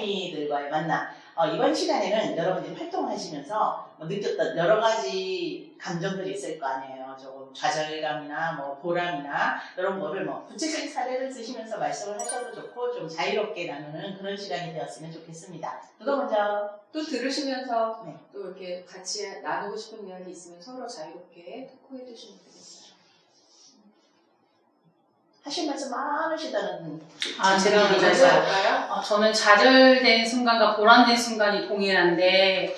소매미들과의 만남. 어, 이번 시간에는 여러분들이 활동을 하시면서 뭐 느꼈던 여러 가지 감정들이 있을 거 아니에요. 조금 좌절감이나 뭐 보람이나 이런 거를 뭐 구체적인 사례를 쓰시면서 말씀을 하셔도 좋고 좀 자유롭게 나누는 그런 시간이 되었으면 좋겠습니다. 누가 먼저? 또 들으시면서 네. 또 이렇게 같이 나누고 싶은 이야기 있으면 서로 자유롭게 토크해 주시면 되겠어요. 하실 말씀 많으시다는 아, 제가 먼저. 할까요? 어, 저는 좌절된 순간과 보람된 순간이 동일한데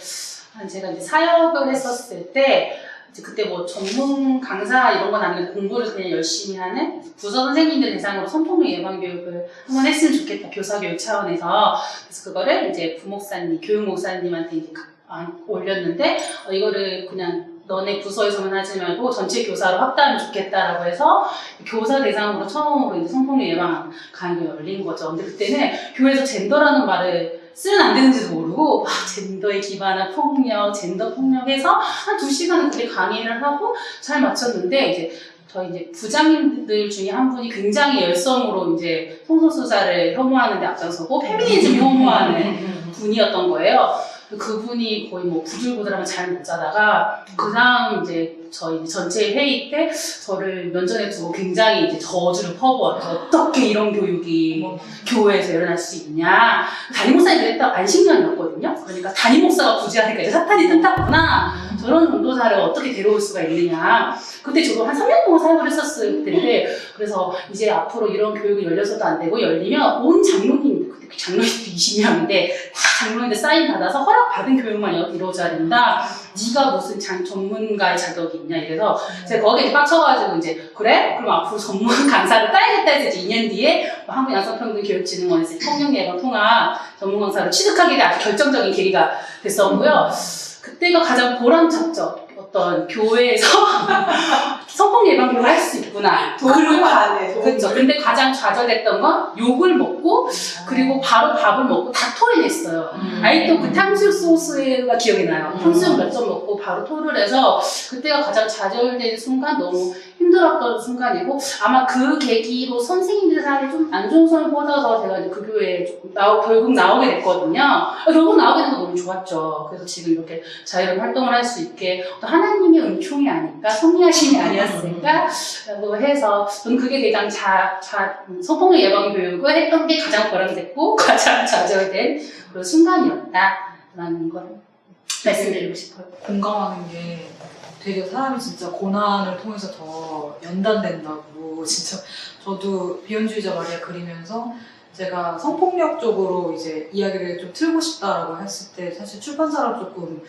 한 제가 이제 사역을 했었을 때 이제 그때 뭐 전문 강사 이런 건 아니고 공부를 그냥 열심히 하는 부서 선생님들 대상으로 성폭력 예방 교육을 한번 했으면 좋겠다 교사 교육 차원에서 그래서 그거를 이제 부목사님 교육 목사님한테 이제 가- 아, 올렸는데 어, 이거를 그냥 너네 부서에서만 하지 말고 전체 교사로 확대하면 좋겠다라고 해서 교사 대상으로 처음으로 이제 성폭력 예방 강의가 열린 거죠. 근데 그때는 교회에서 젠더라는 말을 쓰면 안 되는지도 모르고 막 젠더에 기반한 폭력, 젠더 폭력해서 한 두 시간을 그렇게 강의를 하고 잘 마쳤는데 이제 저희 이제 부장님들 중에 한 분이 굉장히 열성으로 이제 성소수자를 혐오하는데 앞장서고 페미니즘 혐오하는 분이었던 거예요. 그분이 거의 뭐 부들부들하면 잘 못 자다가 그 다음 이제 저희 전체 회의 때 저를 면전에 두고 굉장히 이제 저주를 퍼부었죠. 어떻게 이런 교육이 교회에서 일어날 수 있냐. 담임 목사님 그랬다 안식년이었거든요. 그러니까 담임 목사가 굳이 하니까 이제 사탄이 뜬다구나. 저런 전도사를 어떻게 데려올 수가 있느냐. 그때 저도 한 3년 동안 사역을 했었을 때인데, 그래서 이제 앞으로 이런 교육이 열려서도 안 되고, 열리면 온 장로님, 장로님도 20명인데, 다 장로님들 사인 받아서 허락받은 교육만 이- 이루어져야 된다. 네가 무슨 장, 전문가의 자격이 있냐. 이래서 제가 거기에 빡쳐가지고 이제, 그래? 그럼 앞으로 전문 강사를 따야겠다 해서 이제 2년 뒤에 뭐 한국 양성평등 교육진흥원에서 폭력예방 통합 전문 강사로 취득하게 된 아주 결정적인 계기가 됐었고요. 그때가 가장 보람찼죠. 어떤 교회에서 성폭 예방 교육을 할수 있구나. 도움을 하네. 그렇죠. 근데 가장 좌절됐던 건 욕을 먹고 그리고 바로 밥을 먹고 다 토해냈어요. 아직도 그 탕수육 소스가 기억이 나요. 음. 탕수육 몇 점 먹고 바로 토를 해서 그때가 가장 좌절된 순간 너무 힘들었던 순간이고 아마 그 계기로 선생님들 사이에 좀 안 좋은 소리 뻗어서 제가 이제 그 교회에 조금 나오, 결국 나오게 됐거든요. 아, 결국 나오게 된 거 너무 좋았죠. 그래서 지금 이렇게 자유로운 활동을 할 수 있게 또 하나님의 은총이 아닐까, 섭리하심이 아니었을까 라고 해서 저는 그게 가장 자, 자, 음, 성폭력 예방 교육을 했던 게 가장 보람됐고 가장 좌절된 그런 순간이었다라는 걸 말씀드리고 싶어요. 공감하는 게 되게 사람이 진짜 고난을 통해서 더 연단된다고 진짜 저도 비혼주의자 마리아 그리면서 제가 성폭력 쪽으로 이제 이야기를 좀 틀고 싶다라고 했을 때 사실 출판사랑 조금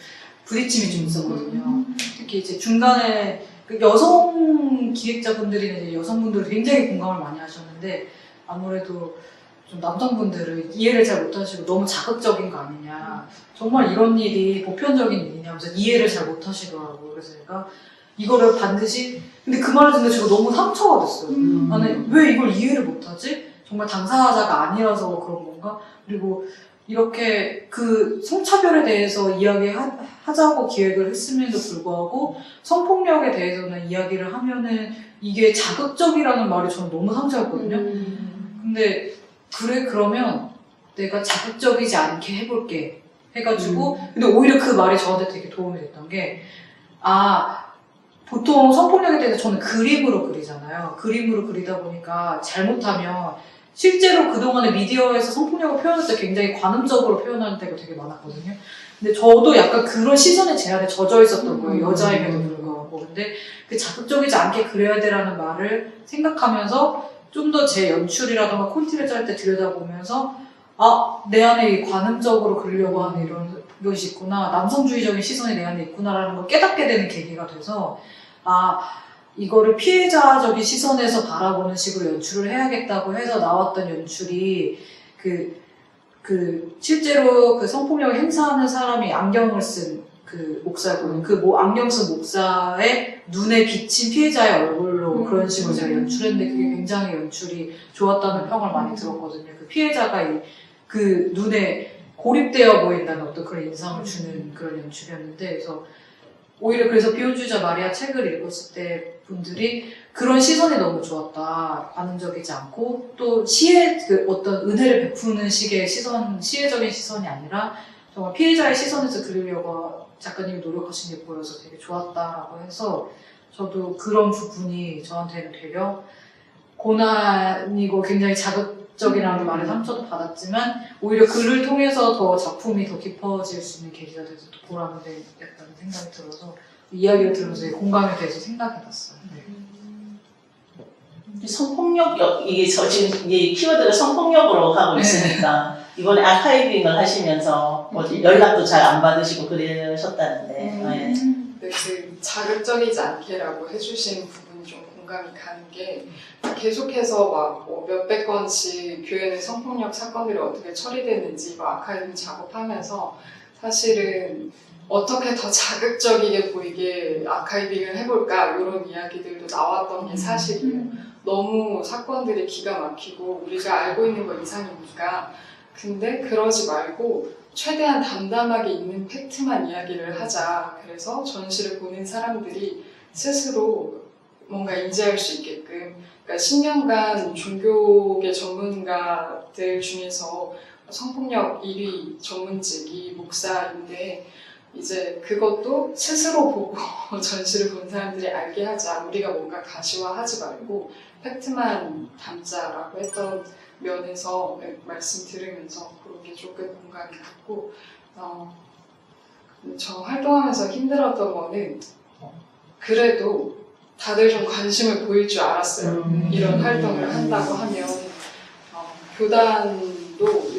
부딪힘이 좀 있었거든요. 특히 이제 중간에 그 여성 기획자분들이나 이제 여성분들이 굉장히 공감을 많이 하셨는데 아무래도 좀 남성분들은 이해를 잘 못하시고 너무 자극적인 거 아니냐. 정말 이런 일이 보편적인 일이냐면서 이해를 잘 못하시더라고요. 그래서 제가 이거를 반드시 근데 그 말을 듣는데 제가 너무 상처가 됐어요. 음. 나는 왜 이걸 이해를 못하지? 정말 당사자가 아니라서 그런 건가? 그리고 이렇게 그 성차별에 대해서 이야기하자고 기획을 했음에도 불구하고 성폭력에 대해서는 이야기를 하면은 이게 자극적이라는 말이 저는 너무 상처였거든요. 근데 그래 그러면 내가 자극적이지 않게 해볼게. 해가지고 근데 오히려 그 말이 저한테 되게 도움이 됐던 게아 보통 성폭력에 대해서 저는 그림으로 그리잖아요. 그림으로 그리다 보니까 잘못하면 실제로 그동안에 미디어에서 성폭력을 표현할 때 굉장히 관음적으로 표현하는 때가 되게 많았거든요. 근데 저도 약간 그런 시선의 제한에 젖어 있었던 거예요. 여자임에도 불구하고. 근데 그 자극적이지 않게 그려야 되라는 말을 생각하면서 좀 더 제 연출이라던가 콘티를 짤 때 들여다보면서 아, 내 안에 이 관음적으로 그리려고 하는 이런 것이 있구나. 남성주의적인 시선이 내 안에 있구나라는 걸 깨닫게 되는 계기가 돼서 아, 이거를 피해자적인 시선에서 바라보는 식으로 연출을 해야겠다고 해서 나왔던 연출이 그, 그, 실제로 그 성폭력을 행사하는 사람이 안경을 쓴 그 목사고요. 그뭐 안경 쓴 목사의 눈에 비친 피해자의 얼굴 로 그런 식으로 제가 연출했는데 그게 굉장히 연출이 좋았다는 평을 많이 들었거든요. 그 피해자가 이, 그 눈에 고립되어 보인다는 어떤 그런 인상을 주는 그런 연출이었는데 그래서 오히려 그래서 비혼주의자 마리아 책을 읽었을 때 분들이 그런 시선이 너무 좋았다. 반응적이지 않고 또 시의 그 어떤 은혜를 베푸는 식의 시선, 시혜적인 시선이 아니라 정말 피해자의 시선에서 그리려고 작가님이 노력하신 게 보여서 되게 좋았다라고 해서 저도 그런 부분이 저한테는 되려 고난이고 굉장히 자극적이라는 말에 상처도 받았지만 오히려 글을 통해서 더 작품이 더 깊어질 수 있는 계기가 돼서 또 보람을 냈다는 생각이 들어서 이야기를 들으면서 이 공감에 대해서 생각이 났어요. 네. 성폭력 역- 이게 저 지금 이 키워드가 성폭력으로 하고 네. 있으니까 이번에 아카이빙을 하시면서 뭐 연락도 잘 안 받으시고 그러셨다는데 네. 네, 그 자극적이지 않게라고 해주신 부분이 좀 공감이 가는 게 계속해서 막 뭐 몇백 건씩 교회 내 성폭력 사건들이 어떻게 처리되는지 뭐 아카이빙 작업하면서 사실은 어떻게 더 자극적이게 보이게 아카이빙을 해볼까 이런 이야기들도 나왔던 게 사실이에요. 너무 사건들이 기가 막히고 우리가 알고 있는 것 이상이니까 근데 그러지 말고 최대한 담담하게 있는 팩트만 이야기를 하자. 그래서 전시를 보는 사람들이 스스로 뭔가 인지할 수 있게끔. 그러니까 10년간 종교계 전문가들 중에서 성폭력 1위 전문직이 목사인데 이제 그것도 스스로 보고 전시를 본 사람들이 알게 하자. 우리가 뭔가 가시화하지 말고 팩트만 담자라고 했던 면에서 말씀 들으면서 그런 게 조금 공감이 갔고 어, 저 활동하면서 힘들었던 거는 그래도 다들 좀 관심을 보일 줄 알았어요. 음. 이런 활동을 한다고 하면 어, 교단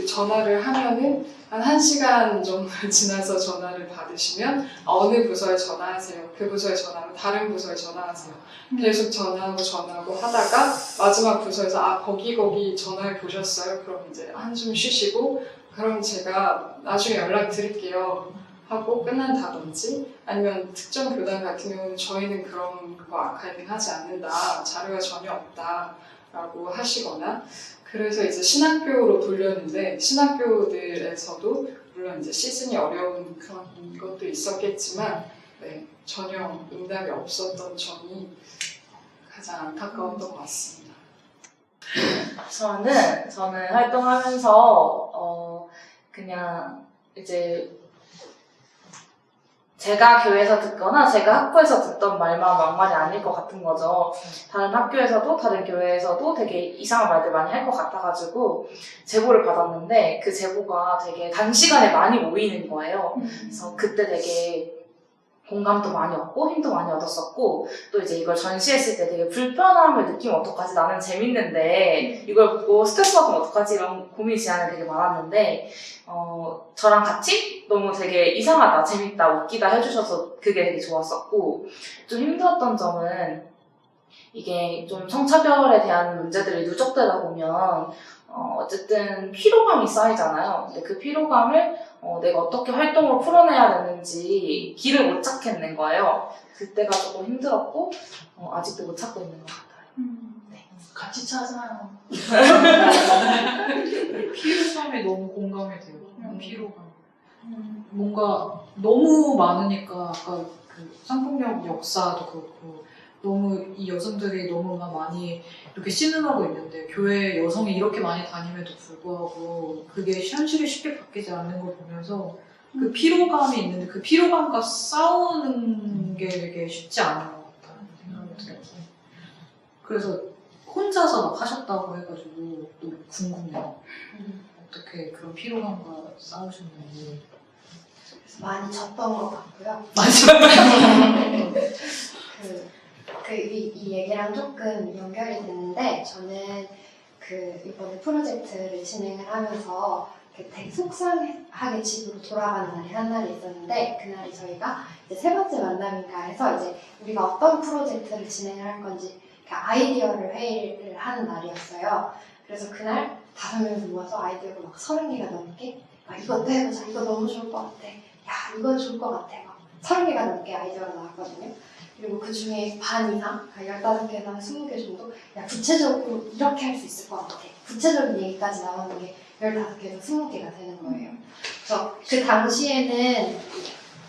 도 전화를 하면은 한 1시간 정도 지나서 전화를 받으시면 어느 부서에 전화하세요. 그 부서에 전화하면 다른 부서에 전화하세요. 계속 전화하고 전화하고 하다가 마지막 부서에서 아 거기 거기 전화해 보셨어요? 그럼 이제 한숨 쉬시고 그럼 제가 나중에 연락 드릴게요 하고 끝난다든지 아니면 특정 교단 같은 경우는 저희는 그런 거 아카이빙 하지 않는다 자료가 전혀 없다 라고 하시거나 그래서 이제 신학교로 돌렸는데 신학교들에서도 물론 이제 시즌이 어려운 그런 것도 있었겠지만 네, 전혀 응답이 없었던 점이 가장 안타까웠던 것 같습니다. 저는 저는 활동하면서 어 그냥 이제 제가 교회에서 듣거나 제가 학교에서 듣던 말만 막말이 아닐 것 같은 거죠. 다른 학교에서도 다른 교회에서도 되게 이상한 말들 많이 할 것 같아가지고 제보를 받았는데 그 제보가 되게 단시간에 많이 모이는 거예요. 그래서 그때 되게 공감도 많이 얻고 힘도 많이 얻었었고 또 이제 이걸 전시했을 때 되게 불편함을 느끼면 어떡하지? 나는 재밌는데 이걸 보고 스트레스 받으면 어떡하지? 이런 고민 제안이 되게 많았는데 어 저랑 같이 너무 되게 이상하다 재밌다 웃기다 해주셔서 그게 되게 좋았었고 좀 힘들었던 점은 이게 좀 성차별에 대한 문제들이 누적되다 보면 어, 어쨌든 피로감이 쌓이잖아요. 근데 그 피로감을 어, 내가 어떻게 활동으로 풀어내야 되는지 길을 못 찾겠는 거예요. 그때가 조금 힘들었고 어, 아직도 못 찾고 있는 것 같아요. 같이 찾아요. 피로감이 너무 공감이 돼요. 음. 피로감. 뭔가 너무 많으니까 아까 그 성폭력 역사도 그렇고 너무 이 여성들이 너무 많이 이렇게 신음하고 있는데 교회 여성이 이렇게 많이 다님에도 불구하고 그게 현실이 쉽게 바뀌지 않는 걸 보면서 그 피로감이 있는데 그 피로감과 싸우는 게 되게 쉽지 않은 것 같다는 생각이 들어서 그래서 혼자서 막 하셨다고 해가지고 또 궁금해요. 어떻게 그런 피로감과 싸우셨는지. 많이 졌던 것 같고요. 이 얘기랑 조금 연결이 되는데, 저는 그, 이번에 프로젝트를 진행을 하면서 그 되게 속상하게 집으로 돌아가는 날이 한 날이 있었는데, 그날이 저희가 이제 세 번째 만남인가 해서 이제 우리가 어떤 프로젝트를 진행을 할 건지 그 아이디어를 회의를 하는 날이었어요. 그래서 그날 다섯 명이 모아서 아이디어가 막 서른 개가 넘게, 아, 이것도 해보자, 이거 너무 좋을 것 같아. 야, 이건 좋을 것 같아. 막 서른 개가 넘게 아이디어가 나왔거든요. 그리고 그 중에 반 이상, 열다섯 개나 스무 개 정도, 야, 구체적으로 이렇게 할 수 있을 것 같아. 구체적인 얘기까지 나오는 게 열다섯 개에서 스무 개가 되는 거예요. 그래서 그 당시에는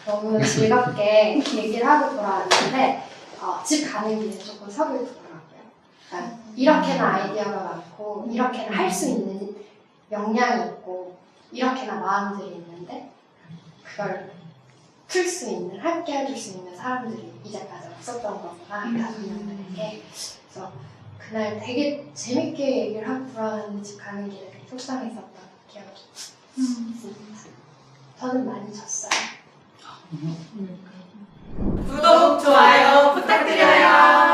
너무 즐겁게 얘기를 하고 돌아왔는데 어, 집 가는 길에 조금 서글프더라고요. 그러니까 이렇게나 아이디어가 많고 이렇게나 할 수 있는 역량이 있고 이렇게나 마음들이 있는데 그걸 풀 수 있는, 함께 해줄 수 있는 사람들이 이제까지 없었던 거구나, 음. 다섯 명들에게. 그래서 그날 되게 재밌게 얘기를 하고 돌아가는 집 가는 길에 되게 속상했었던 기억이 있습니다. 음. 저는 많이 졌어요. 아, 음. 구독, 좋아요 부탁드려요.